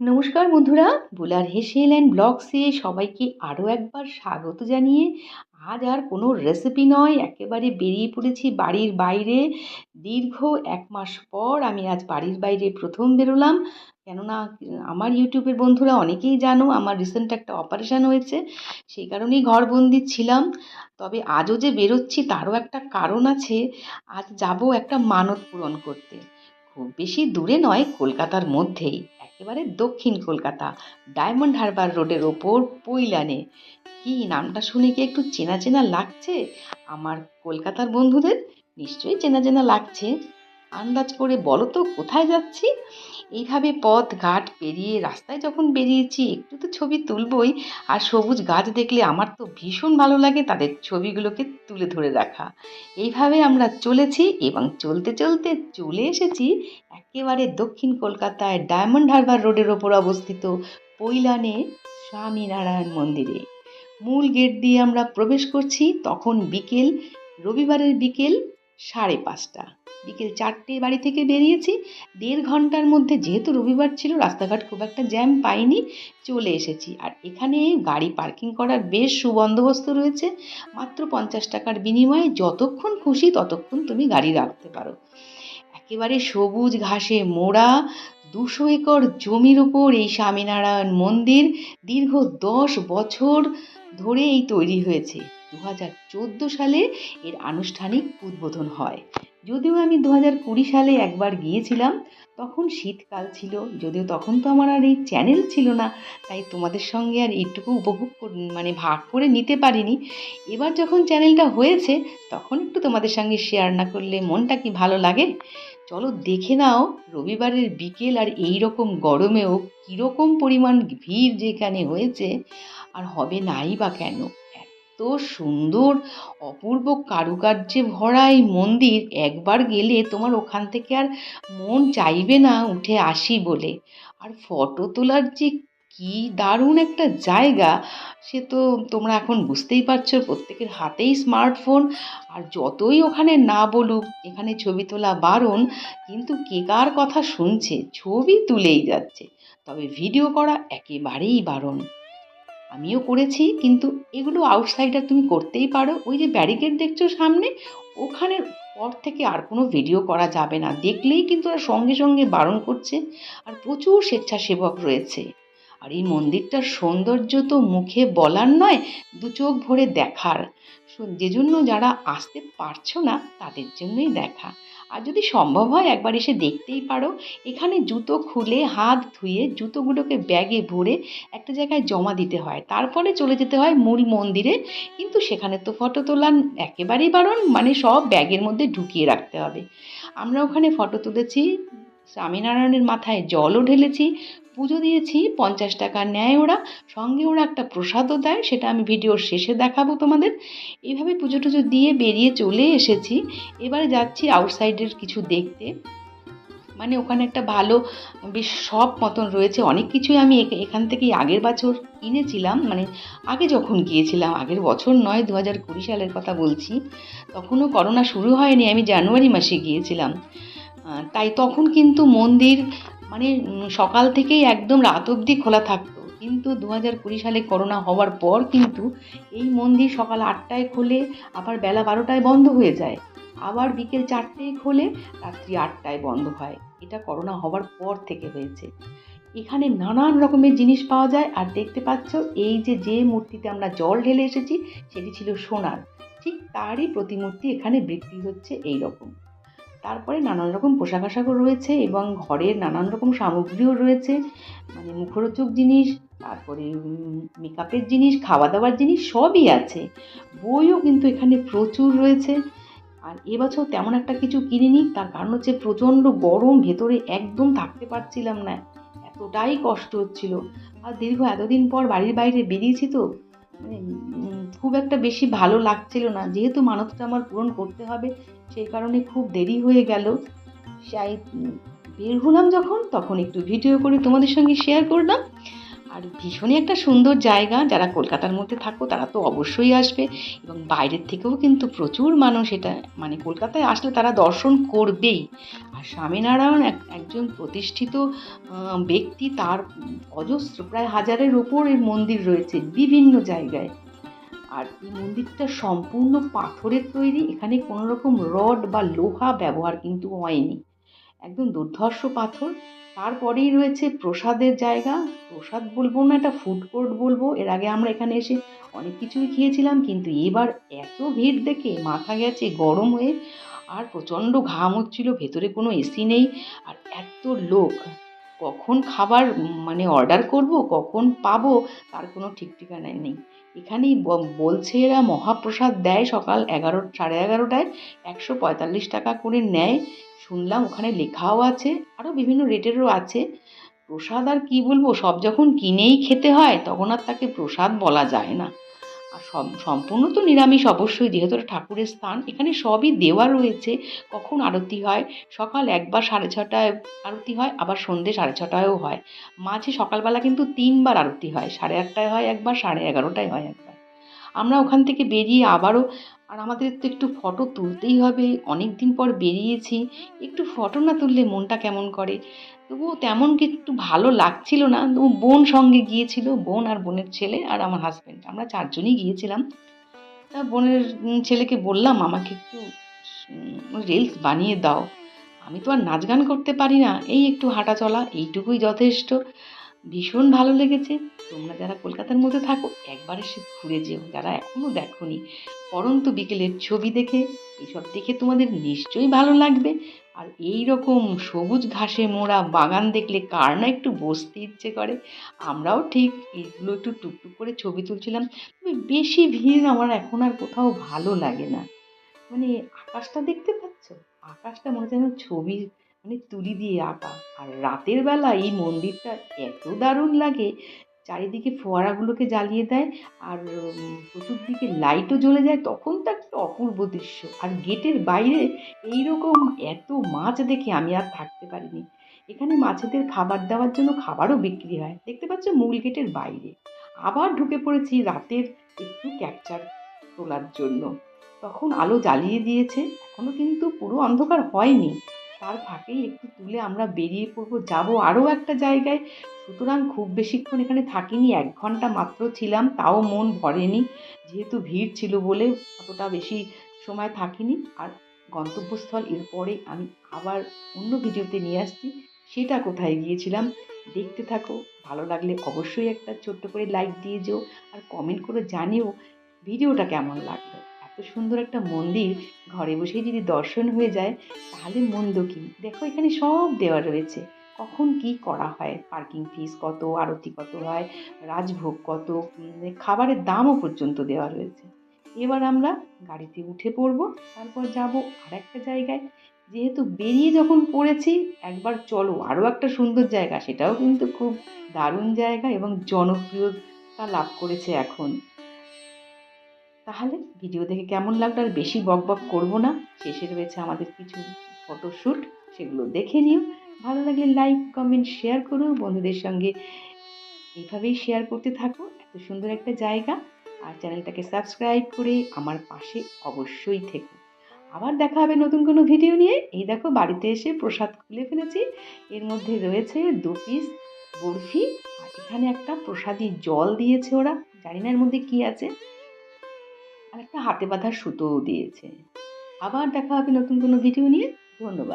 নমস্কার বন্ধুরা, বুলার হেসেল অ্যান্ড ব্লগসে সবাইকে আরও একবার স্বাগত জানিয়ে আজ আর কোনো রেসিপি নয়, একেবারে বেরিয়ে পড়েছি বাড়ির বাইরে। দীর্ঘ এক মাস পর আমি আজ বাড়ির বাইরে প্রথম বেরোলাম। কেননা আমার ইউটিউবের বন্ধুরা অনেকেই জানো, আমার রিসেন্ট একটা অপারেশান হয়েছে, সেই কারণেই ঘরবন্দি ছিলাম। তবে আজও যে বেরোচ্ছি তারও একটা কারণ আছে, আজ যাব একটা মানত পূরণ করতে। খুব বেশি দূরে নয়, কলকাতার মধ্যেই। একেবারে দক্ষিণ কলকাতা, ডায়মন্ড হারবার রোডের ওপর পৈলানে। কি নামটা শুনে কি একটু চেনা চেনা লাগছে? আমার কলকাতার বন্ধুদের নিশ্চয়ই চেনা চেনা লাগছে। আন্দাজ করে বলো তো, কোথায় যাচ্ছি? এইভাবে পথ, ঘাট পেরিয়ে রাস্তায় যখন বেরিয়েছি, একটু তো ছবি তুলবই। আর সবুজ গাছ দেখলে আমার তো ভীষণ ভালো লাগে তাদের ছবিগুলোকে তুলে ধরে রাখা। এইভাবে আমরা চলেছি এবং চলতে চলতে চলে এসেছি একেবারে দক্ষিণ কলকাতায় ডায়মন্ড হারবার রোডের ওপর অবস্থিত পৈলানে স্বামীনারায়ণ মন্দিরে। মূল গেট দিয়ে আমরা প্রবেশ করছি তখন বিকেল, রবিবারের বিকেল সাড়ে পাঁচটা। বিকেল চারটে বাড়ি থেকে বেরিয়েছি। দেড় ঘণ্টার মধ্যে যেহেতু রবিবার ছিল, রাস্তাঘাট খুব একটা জ্যাম পাইনি, চলে এসেছি। আর এখানে গাড়ি পার্কিং করার বেশ সুবন্দোবস্ত রয়েছে। মাত্র পঞ্চাশ টাকার বিনিময়ে যতক্ষণ খুশি ততক্ষণ তুমি গাড়ি রাখতে পারো। একেবারে সবুজ ঘাসে মোড়া, দুশো একর জমির উপর এই স্বামীনারায়ণ মন্দির দীর্ঘ দশ বছর ধরে এই তৈরি হয়েছে। দু হাজার চোদ্দ সালে এর আনুষ্ঠানিক উদ্বোধন হয়। যদিও আমি দু হাজার কুড়ি সালে একবার গিয়েছিলাম, তখন শীতকাল ছিল। যদিও তখন তো আমার আর এই চ্যানেল ছিল না, তাই তোমাদের সঙ্গে আর এইটুকু উপভোগ মানে ভাগ করে নিতে পারিনি। এবার যখন চ্যানেলটা হয়েছে, তখন একটু তোমাদের সঙ্গে শেয়ার না করলে মনটা কি ভালো লাগে? চলো দেখে নাও, রবিবারের বিকেল আর এই রকম গরমেও কীরকম পরিমাণ ভিড় যেখানে হয়েছে, আর হবে নাই বা কেন? এত সুন্দর, অপূর্ব কারুকার্যে ভরা এই মন্দির, একবার গেলে তোমার ওখান থেকে আর মন চাইবে না উঠে আসি বলে। আর ফটো তোলার যে কি দারুণ একটা জায়গা, সে তো তোমরা এখন বুঝতেই পারছ, প্রত্যেকের হাতেই স্মার্টফোন আর যতই ওখানে না বলুক, এখানে ছবি তোলা বারণ, কিন্তু কে কার কথা শুনছে, ছবি তুলেই যাচ্ছে। তবে ভিডিও করা একেবারেই বারণ। আমিও করেছি, কিন্তু এগুলো আউটসাইডার তুমি করতেই পারো। ওই যে ব্যারিকেড দেখছ সামনে, ওখানের পর থেকে আর কোনো ভিডিও করা যাবে না। দেখলেই কিন্তু ওরা সঙ্গে সঙ্গে বারণ করছে আর প্রচুর স্বেচ্ছাসেবক রয়েছে। আর এই মন্দিরটার সৌন্দর্য তো মুখে বলার নয়, দু চোখ ভরে দেখার। যে জন্য যারা আসতে পারছ না, তাদের জন্যই দেখা। আর যদি সম্ভব হয়, একবার এসে দেখতেই পারো। এখানে জুতো খুলে, হাত ধুয়ে, জুতোগুলোকে ব্যাগে ভরে একটা জায়গায় জমা দিতে হয়। তারপরে চলে যেতে হয় মূল মন্দিরে। কিন্তু সেখানে তো ফটো তোলা একেবারেই বারণ মানে সব ব্যাগের মধ্যে ঢুকিয়ে রাখতে হবে। আমরা ওখানে ফটো তুলেছি, স্বামীনারায়ণের মাথায় জলও ঢেলেছি পুজো দিয়েছি, পঞ্চাশ টাকা নেয় ওরা সঙ্গে ওরা একটা প্রসাদও দেয়, সেটা আমি ভিডিওর শেষে দেখাবো তোমাদের। এইভাবে পুজো টুজো দিয়ে বেরিয়ে চলে এসেছি। এবারে যাচ্ছি আউটসাইডের কিছু দেখতে। মানে ওখানে একটা ভালো বেশ সব মতন রয়েছে। অনেক কিছুই আমি এখান থেকেই আগের বছর কিনেছিলাম। মানে আগে যখন গিয়েছিলাম, আগের বছর নয় দু হাজার কুড়ি সালের কথা বলছি, তখনও করোনা শুরু হয়নি, আমি জানুয়ারি মাসে গিয়েছিলাম। তাই তখন কিন্তু মন্দির মানে সকাল থেকেই একদম রাত অবধি খোলা থাকতো। কিন্তু দু হাজার কুড়ি সালে করোনা হওয়ার পর কিন্তু এই মন্দির সকাল আটটায় খোলে, আবার বেলা বারোটায় বন্ধ হয়ে যায়। আবার বিকেল চারটেয় খোলে, রাত্রি আটটায় বন্ধ হয়। এটা করোনা হওয়ার পর থেকে হয়েছে। এখানে নানান রকমের জিনিস পাওয়া যায়। আর দেখতে পাচ্ছ, এই যে যে মূর্তিতে আমরা জল ঢেলে এসেছি, সেটি ছিল সোনার। ঠিক তারই প্রতিমূর্তি এখানে বিক্রি হচ্ছে এই রকম তারপরে নানান রকম পোশাক আশাকও রয়েছে এবং ঘরের নানান রকম সামগ্রীও রয়েছে। মানে মুখরোচক জিনিস, তারপরে মেকআপের জিনিস খাওয়া দাওয়ার জিনিস সবই আছে। বইও কিন্তু এখানে প্রচুর রয়েছে। আর এবছর তেমন একটা কিছু কিনিনি, তার কারণ হচ্ছে প্রচণ্ড গরম, ভেতরে একদম থাকতে পারছিলাম না। এতটাই কষ্ট হচ্ছিল। আর দীর্ঘ এতদিন পর বাড়ির বাইরে বেরিয়েছি তো খুব একটা বেশি ভালো লাগছিল না। যেহেতু মানতটা আমার পূরণ করতে হবে, সেই কারণে খুব দেরি হয়ে গেল। সেই বের হলাম যখন, তখন একটু ভিডিও করে তোমাদের সঙ্গে শেয়ার করলাম। আর ভীষণই একটা সুন্দর জায়গা। যারা কলকাতার মধ্যে থাকো, তারা তো অবশ্যই আসবে। এবং বাইরের থেকেও কিন্তু প্রচুর মানুষ এটা মানে কলকাতায় আসলে তারা দর্শন করবেই। আর স্বামীনারায়ণ এক, একজন প্রতিষ্ঠিত ব্যক্তি, তার অজস্র, প্রায় হাজারের ওপর এই মন্দির রয়েছে বিভিন্ন জায়গায়। আর এই মন্দিরটা সম্পূর্ণ পাথরের তৈরি। এখানে কোনো রকম রড বা লোহা ব্যবহার কিন্তু হয়নি। একদম দুর্ধর্ষ পাথর। তারপরেই রয়েছে প্রসাদের জায়গা। প্রসাদ বলব না, একটা ফুড কোর্ট বলব। এর আগে আমরা এখানে এসে অনেক কিছুই খেয়েছিলাম, কিন্তু এবার এত ভিড় দেখে মাথা গেছে গরম হয়ে। আর প্রচণ্ড ঘাম হচ্ছিল, ভেতরে কোনো এসি নেই। আর এত লোক। কখন খাবার মানে অর্ডার করব, কখন পাবো, তার কোনো ঠিক ঠিকানা নেই। এখানেই বলছে এরা মহাপ্রসাদ দেয় সকাল এগারো, সাড়ে এগারোটায়, একশো পঁয়তাল্লিশ টাকা করে নেয়। শুনলাম ওখানে লেখাও আছে, আরও বিভিন্ন রেটেরও আছে। প্রসাদ আর কী বলব, সব যখন কিনেই খেতে হয়, তখন আর তাকে প্রসাদ বলা যায় না। আর সম্পূর্ণ তো নিরামিষ অবশ্যই, যেহেতু ঠাকুরের স্থান, এখানে সবই দেওয়া রয়েছে। কখন আরতি হয়? সকাল একবার সাড়ে ছটায় আরতি হয়, আবার সন্ধে সাড়ে ছটায়ও হয়। মাঝে সকালবেলা কিন্তু তিনবার আরতি হয়, সাড়ে আটটায় হয় একবার, সাড়ে এগারোটায় হয় একবার। আমরা ওখান থেকে বেরিয়ে আবারও, আর আমাদের তো একটু ফটো তুলতেই হবে অনেক দিন পর বেরিয়েছি। একটু ফটো না তুললে মনটা কেমন করে? তবুও তেমন কি একটু ভালো লাগছিল না। তবু বোন সঙ্গে গিয়েছিল, বোন আর বোনের ছেলে আর আমার হাজব্যান্ড আমরা চারজনই গিয়েছিলাম। তা বোনের ছেলেকে বললাম, আমাকে একটু রিলস বানিয়ে দাও। আমি তো আর নাচ গান করতে পারি না। এই একটু হাঁটা চলা, এইটুকুই যথেষ্ট। ভীষণ ভালো লেগেছে। তোমরা যারা কলকাতার মধ্যে থাকো, একবার এসে ঘুরে যেও। যারা এখনও দেখোনি, পরন্ত বিকেলের ছবি দেখে এইসব দেখে তোমাদের নিশ্চয়ই ভালো লাগবে। আর এই রকম সবুজ ঘাসে মোড়া বাগান দেখলে কার না একটু বসতে ইচ্ছে করে? আমরাও ঠিক এইগুলো একটু টুকটুক করে ছবি তুলছিলাম। তবে বেশি ভিড় আমার এখন আর কোথাও ভালো লাগে না। মানে আকাশটা দেখতে পাচ্ছ? আকাশটা মনে যেন ছবি মানে তুলি দিয়ে আঁকা। আর রাতের বেলা এই মন্দিরটা এত দারুণ লাগে চারিদিকে ফোয়ারাগুলোকে জ্বালিয়ে দেয় আর উম, চতুর্দিকে লাইটও জ্বলে যায়। তখন তো একটা অপূর্ব দৃশ্য। আর গেটের বাইরে এইরকম এত মাছ দেখে আমি আর থাকতে পারিনি। এখানে মাছেদের খাবার দেওয়ার জন্য খাবারও বিক্রি হয়। দেখতে পাচ্ছ মূল গেটের বাইরে। আবার ঢুকে পড়েছি রাতের একটু ক্যাপচার তোলার জন্য। তখন আলো জ্বালিয়ে দিয়েছে। এখনও কিন্তু পুরো অন্ধকার হয়নি। তার ফাঁকেই একটু তুলে আমরা বেরিয়ে পড়ব। যাব আরও একটা জায়গায়। সুতরাং খুব বেশিক্ষণ এখানে থাকিনি, এক ঘণ্টা মাত্র ছিলাম, তাও মন ভরেনি। যেহেতু ভিড় ছিল বলে অতটা বেশি সময় থাকিনি। আর গন্তব্যস্থল এরপরে আমি আবার অন্য ভিডিওতে নিয়ে আসছি। সেটা কোথায় গিয়েছিলাম দেখতে থাকো। ভালো লাগলে অবশ্যই একটা ছোট্ট করে লাইক দিয়ে যেও। আর কমেন্ট করে জানিও ভিডিওটা কেমন লাগল। এত সুন্দর একটা মন্দির, ঘরে বসেই যদি দর্শন হয়ে যায়, তাহলে মন্দ কি? দেখো, এখানে সব দেওয়া রয়েছে। কখন কি করা হয়? পার্কিং ফিস কত? আরতি কত হয়? রাজভোগ কত? খাবারের দামও পর্যন্ত দেওয়া রয়েছে। এবার আমরা গাড়িতে উঠে পড়ব, তারপর যাব আর একটা জায়গায়। যেহেতু বেরিয়ে যখন পড়েছি, একবার চলো আরও একটা সুন্দর জায়গা। সেটাও কিন্তু খুব দারুণ জায়গা এবং জনপ্রিয়তা লাভ করেছে এখন। তাহলে ভিডিও দেখে কেমন লাগল? আর বেশি বক বক করব না। শেষে রয়েছে আমাদের কিছু ফটোশ্যুট সেগুলো দেখে নিও। ভালো লাগলে লাইক কমেন্ট শেয়ার করো। বন্ধুদের সঙ্গে এইভাবেই শেয়ার করতে থাকো। এত সুন্দর একটা জায়গা। আর চ্যানেলটাকে সাবস্ক্রাইব করে আমার পাশে অবশ্যই থেকো। আবার দেখা হবে নতুন কোনো ভিডিও নিয়ে। এই দেখো, বাড়িতে এসে প্রসাদ খুলে ফেলেছি। এর মধ্যে রয়েছে দু পিস বরফি। আর এখানে একটা প্রসাদি জল দিয়েছে ওরা। জানি না এর মধ্যে কি আছে। আর একটা হাতে বাঁধার সুতোও দিয়েছে। আবার দেখা হবে নতুন কোনো ভিডিও নিয়ে। ধন্যবাদ।